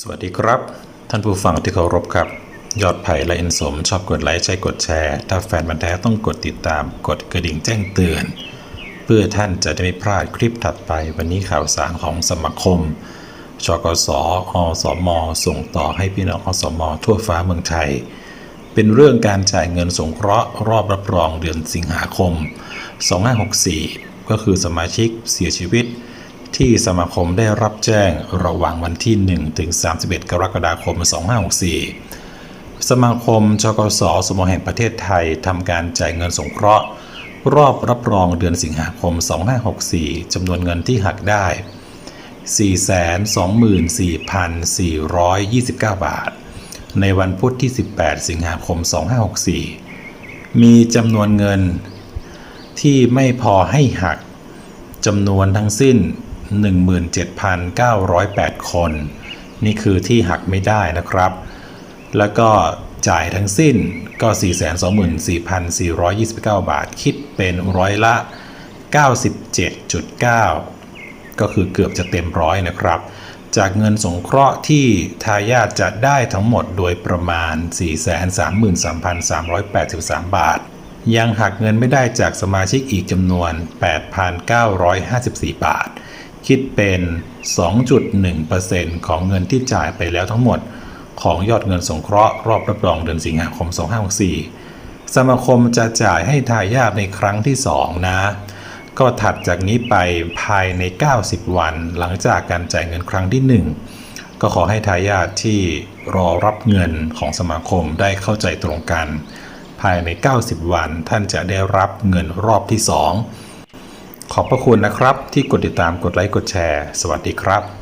สวัสดีครับ ท่านผู้ฟังที่เคารพครับ ยอดไผ่และอินสม ชอบกดไลค์ใช้กดแชร์ ถ้าแฟนบันแท้ต้องกดติดตามกดกระดิ่งแจ้งเตือน เพื่อท่านจะได้ไม่พลาดคลิปถัดไป วันนี้ข่าวสารของสมาคมชกสอสม ส่งต่อให้พี่น้องอสม ทั่วฟ้าเมืองไทย เป็นเรื่องการจ่ายเงินสงเคราะห์รอบรับรองเดือนสิงหาคม 2564 ก็คือสมาชิกเสียชีวิต ที่สมาคมได้รับแจ้งระหว่างวันที่ 1 ถึง 31 กรกฎาคม 2564 สมาคมชกสสมแห่งประเทศไทยทำการจ่ายเงินสงเคราะห์ รอบรับรองเดือนสิงหาคม 2564 จำนวนเงินที่หักได้ 424,429 บาท ในวันพุธที่ 18 สิงหาคม 2564 มีจำนวนเงินที่ไม่พอให้หักจำนวนทั้งสิ้น 17,908 คน นี่คือที่หักไม่ได้นะครับ แล้วก็จ่ายทั้งสิ้นก็ 424,429 บาท คิดเป็นร้อยละ 97.9 ก็คือเกือบจะเต็มร้อยนะครับ จากเงินสงเคราะห์ที่ทายาทจะได้ทั้งหมดโดยประมาณ 433,383 บาท ยังหักเงินไม่ได้จากสมาชิกอีกจำนวน 8,954 บาท คิดเป็น 2.1%ของเงินที่จ่ายไปแล้วทั้งหมด ของยอดเงินสงเคราะห์รอบรับรองเดือนสิงหาคม 2564 สมาคมจะจ่ายให้ทายาทในครั้งที่ 2 นะ ก็ถัดจากนี้ไปภายใน 90 วัน หลังจากการจ่ายเงินครั้งที่ 1 ก็ขอให้ทายาทที่รอรับเงินของสมาคมได้เข้าใจตรงกัน ภายใน 90 วันท่านจะได้รับเงินรอบที่ 2 ขอบพระคุณนะครับที่กดติดตามกดไลค์กดแชร์ สวัสดีครับ